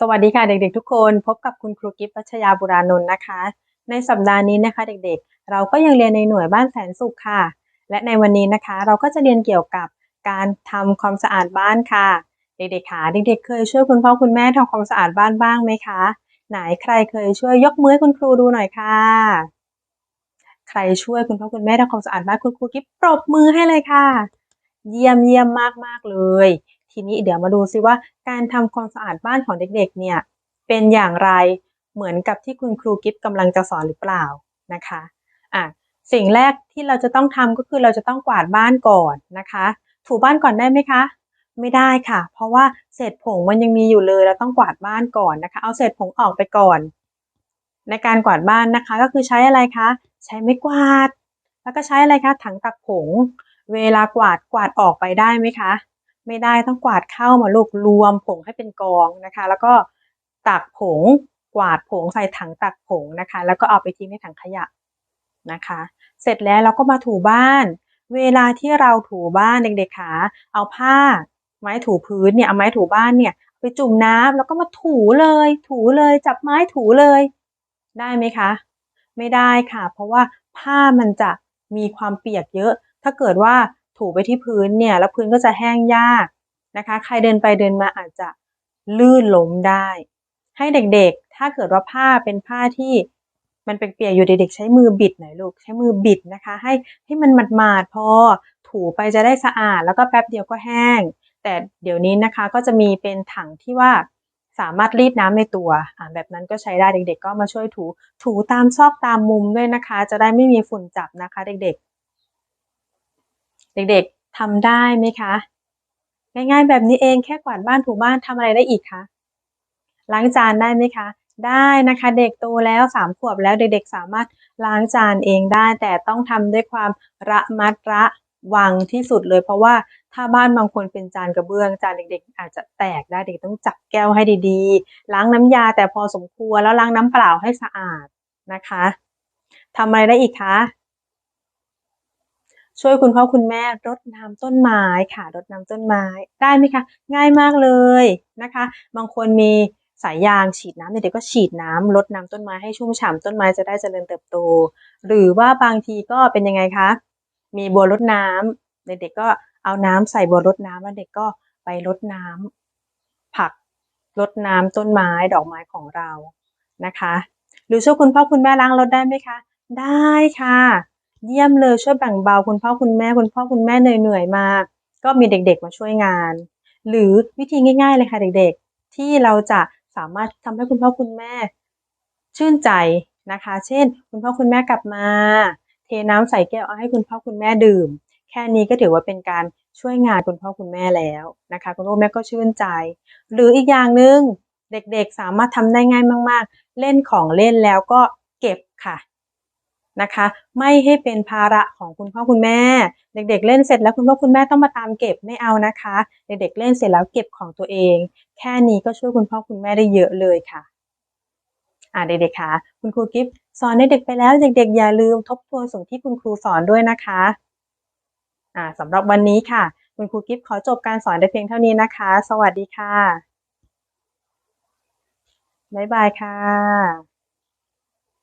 สวัสดีค่ะเด็กๆทุกคนพบกับคุณครูกิฟต์วัชยาบุรานนท์นะคะ ในสัปดาห์นี้นะคะ เด็กๆ เราก็ยังเรียนในหน่วยบ้านแสนสุขค่ะ และในวันนี้นะคะ เราก็จะเรียนเกี่ยวกับการทำความสะอาดบ้านค่ะ เด็กๆค่ะเด็กๆ เคยช่วยคุณพ่อคุณแม่ทำความสะอาดบ้านบ้างไหมคะ ไหนใครเคยช่วยยกมือให้คุณครูดูหน่อยค่ะ ใครช่วยคุณพ่อคุณแม่ทำความสะอาดบ้านคุณครูกิฟต์ปรบมือให้เลยค่ะ เยี่ยมเยี่ยมมากมากเลย ทีนี้เดี๋ยวมาดูซิว่าการทำความสะอาดบ้านของเด็กๆ เนี่ย เป็นอย่างไรเหมือนกับที่คุณครูกิฟต์กำลังจะสอนหรือเปล่านะคะอะสิ่งแรกที่เราจะต้องทำก็คือเราจะต้องกวาดบ้านก่อนนะคะ ถูบ้านก่อนได้ไหมคะ ไม่ได้ค่ะ เพราะว่าเศษผงมันยังมีอยู่เลยเราต้องกวาดบ้านก่อนนะคะ เอาเศษผงออกไปก่อน ในการกวาดบ้านนะคะ ก็คือใช้อะไรคะ ใช้ไม้กวาด แล้วก็ใช้อะไรคะถังตักผง เวลากวาดกวาดออกไปได้ไหมคะ ไม่ได้ต้องกวาดเข้ามาลูกรวมผงให้เป็นกองนะคะ แล้วก็ตักผงกวาดผงใส่ถังตักผงนะคะ แล้วก็เอาไปทิ้งในถังขยะนะคะ เสร็จแล้วเราก็มาถูบ้าน เวลาที่เราถูบ้านเด็กๆขาเอาผ้าไม้ถูพื้นเนี่ยเอาไม้ถูบ้านเนี่ยไปจุ่มน้ำแล้วก็มาถูเลย ถูเลยจับไม้ถูเลย ได้ไหมคะ ไม่ได้ค่ะ เพราะว่าผ้ามันจะมีความเปียกเยอะ ถ้าเกิดว่า ถูไปที่พื้นเนี่ย แล้วพื้นก็จะแห้งยากนะคะ ใครเดินไปเดินมาอาจจะลื่นล้มได้ ให้เด็กๆ ถ้าเกิดว่าผ้าเป็นผ้าที่มันเป็นเปียกอยู่เด็กๆใช้มือบิดหน่อยลูก ใช้มือบิดนะคะ ให้ให้มันหมาดๆพอถูไปจะได้สะอาด แล้วก็แป๊บเดียวก็แห้ง แต่เดี๋ยวนี้นะคะก็จะมีเป็นถังที่ว่าสามารถรีดน้ำในตัวอ่าแบบนั้นก็ใช้ได้เด็กๆ ก็มาช่วยถู ถูตามซอกตามมุมด้วยนะคะ จะได้ไม่มีฝุ่นจับนะคะ เด็กๆ เด็กๆทำได้ไหมคะ ง่ายๆแบบนี้เองแค่กวาดบ้านถูบ้านทำอะไรได้อีกคะล้างจานได้ไหมคะ ได้นะคะ เด็กโตแล้วสามขวบแล้วเด็กๆสามารถล้างจานเองได้ แต่ต้องทำด้วยความระมัดระวังที่สุดเลย เพราะว่าถ้าบ้านบางคนเป็นจานกระเบื้องจานเด็ก ๆ อาจจะแตกได้เด็กต้องจับแก้วให้ดีๆ ล้างน้ำยาแต่พอสมควรแล้วล้างน้ำเปล่าให้สะอาดนะคะทำอะไรได้อีกคะ ช่วยคุณพ่อคุณแม่รดน้ำต้นไม้ค่ะรดน้ำต้นไม้ได้ไหมคะ ง่ายมากเลยนะคะ บางคนมีสายยางฉีดน้ำเด็กๆก็ฉีดน้ำรดน้ำต้นไม้ให้ชุ่มฉ่ำต้นไม้จะได้เจริญเติบโต หรือว่าบางทีก็เป็นยังไงคะ มีบัวรดน้ำเด็กๆก็เอาน้ำใส่บัวรดน้ำแล้วเด็กก็ไปรดน้ำผักรดน้ำต้นไม้ดอกไม้ของเรานะคะ หรือช่วยคุณพ่อคุณแม่ล้างรถได้ไหมคะ ได้ค่ะ เยี่ยมเลยช่วยแบ่งเบาคุณพ่อคุณแม่คุณพ่อคุณแม่เหนื่อยๆมา ก็มีเด็กๆมาช่วยงาน หรือวิธีง่าย ๆ เลยค่ะเด็กๆ ที่เราจะสามารถทำให้คุณพ่อคุณแม่ ชื่นใจนะคะ เช่น คุณพ่อคุณแม่กลับมา เทน้ำใส่แก้วเอาให้คุณพ่อคุณแม่ดื่ม แค่นี้ก็ถือว่าเป็นการช่วยงานคุณพ่อคุณแม่แล้วนะคะ คุณพ่อแม่ก็ชื่นใจ หรืออีกอย่างหนึ่งเด็กๆสามารถทำได้ง่ายมาก ๆ เล่นของเล่นแล้วก็เก็บค่ะ นะคะ ไม่ให้เป็นภาระของคุณพ่อคุณแม่ เด็กๆ เล่นเสร็จแล้วคุณพ่อคุณแม่ต้องมาตามเก็บไม่เอานะคะ เด็กๆ เล่นเสร็จแล้วเก็บของตัวเอง แค่นี้ก็ช่วยคุณพ่อคุณแม่ได้เยอะเลยค่ะอ่าเด็กๆค่ะคุณครูกิฟสอนเด็กไปแล้วเด็กๆ อย่าลืมทบทวนสิ่งที่คุณครูสอนด้วยนะคะอ่าสำหรับวันนี้ค่ะ คุณครูกิฟขอจบการสอนได้เพียงเท่านี้นะคะ สวัสดีค่ะ บ๊ายบายค่ะ